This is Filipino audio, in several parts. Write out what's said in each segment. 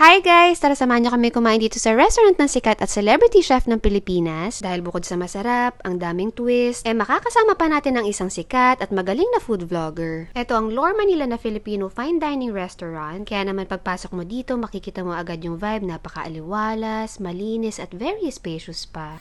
Hi guys! Tara samahan niyo kami kumain dito sa restaurant ng sikat at celebrity chef ng Pilipinas. Dahil bukod sa masarap, ang daming twist, eh makakasama pa natin ang isang sikat at magaling na food vlogger. Ito ang Lore Manila na Filipino fine dining restaurant. Kaya naman pagpasok mo dito, makikita mo agad yung vibe, napakaaliwalas, malinis at very spacious pa.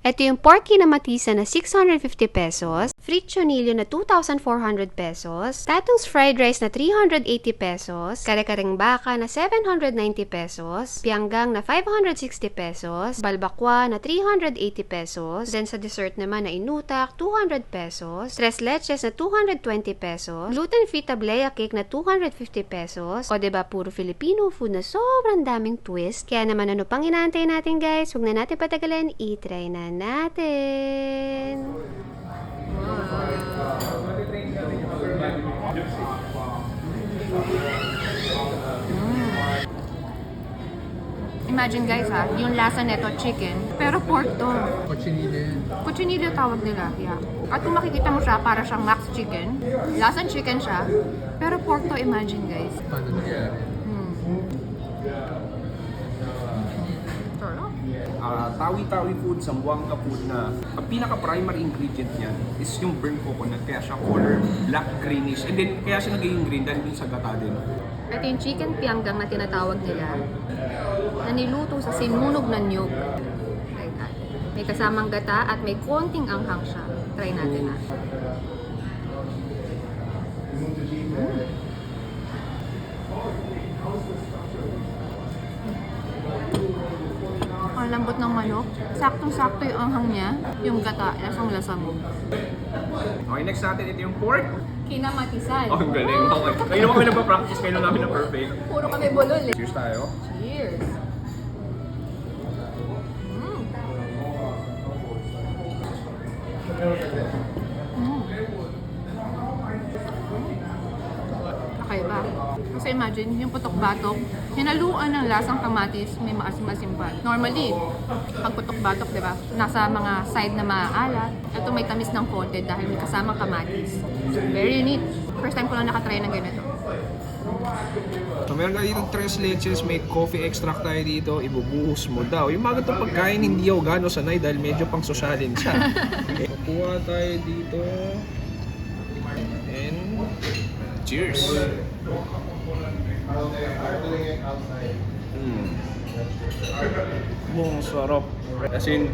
Ito yung porky na matisa na 650 pesos, fritchonillo na 2,400 pesos, tatung's fried rice na 380 pesos, kare-kareng baka na 790 pesos, pianggang na 560 pesos, balbakwa na 380 pesos, then sa dessert naman na inutak, 200 pesos, tres leches na 220 pesos, gluten-free tablea cake na 250 pesos, o diba puro Filipino food na sobrang daming twist. Kaya naman ano pang inaantay natin guys, huwag na natin patagalin, i-try na natin. Imagine guys ha, yung lasa neto chicken, pero pork to. Cochinillo yan. Cuchinillo tawag nila, yeah. At kung makikita mo siya, para siyang max chicken. Lasang chicken siya, pero pork to, imagine guys. Paano nangyari? Tawi-tawi food, Zamboanga food na ang pinaka-primary ingredient niyan is yung burnt coconut. Kaya siya color black greenish. And then, kaya siya nagiging green dahil din sa gata din. Ito yung chicken pianggang na tinatawag nila na niluto sa sinunog. Try natin. May kasamang gata at may konting anghang siya. Try natin na. Mm. Manok. Saktong-sakto yung anghang niya. Yung gata, lasang-lasa mo. Okay, next natin, ito yung pork. Kinamatisan. Oh, ang galing. Okay. Kayo naman kami nagpa-practice, kayo namin na perfect. Puro kami bulol eh. Cheers tayo. Cheers! Mm. Kakaiba. Kasi imagine, yung putok-batok, hinaluan ng lasang kamatis, may maasim-asim pa. Normally, pag putok-batok, di ba, nasa mga side na maaalat. Ito may tamis ng konti dahil may kasamang kamatis. Very unique. First time ko lang nakatry ng ganito. So meron ka dito tres leches, may coffee extract tayo dito, ibubuhos mo daw. Yung mga itong pagkain hindi ako gano'n sanay dahil medyo pang sosyalin siya. okay. Kukuha tayo dito. And cheers! Mm. Mong sarap. As in,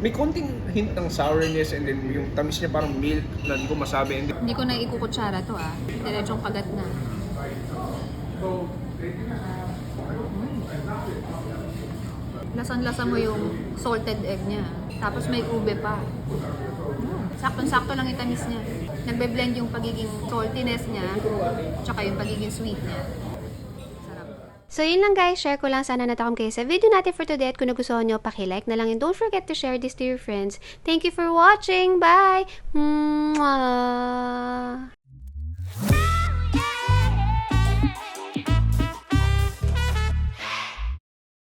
may konting hint ng sourness and then yung tamis niya parang milk na hindi ko masabi. And Hindi ko na ikukutsara to ah. Diretsong kagat na. Lasan-lasa mo yung salted egg niya. Tapos may ube pa. Mm. Saktong-sakto lang yung tamis niya. Nagbe-blend yung pagiging saltiness niya, tsaka yung pagiging sweet niya. So yun lang guys, share ko lang sana natakom kayo sa video natin for today at kung nagustuhan nyo, pakilike na lang and don't forget to share this to your friends. Thank you for watching! Bye! Mwah!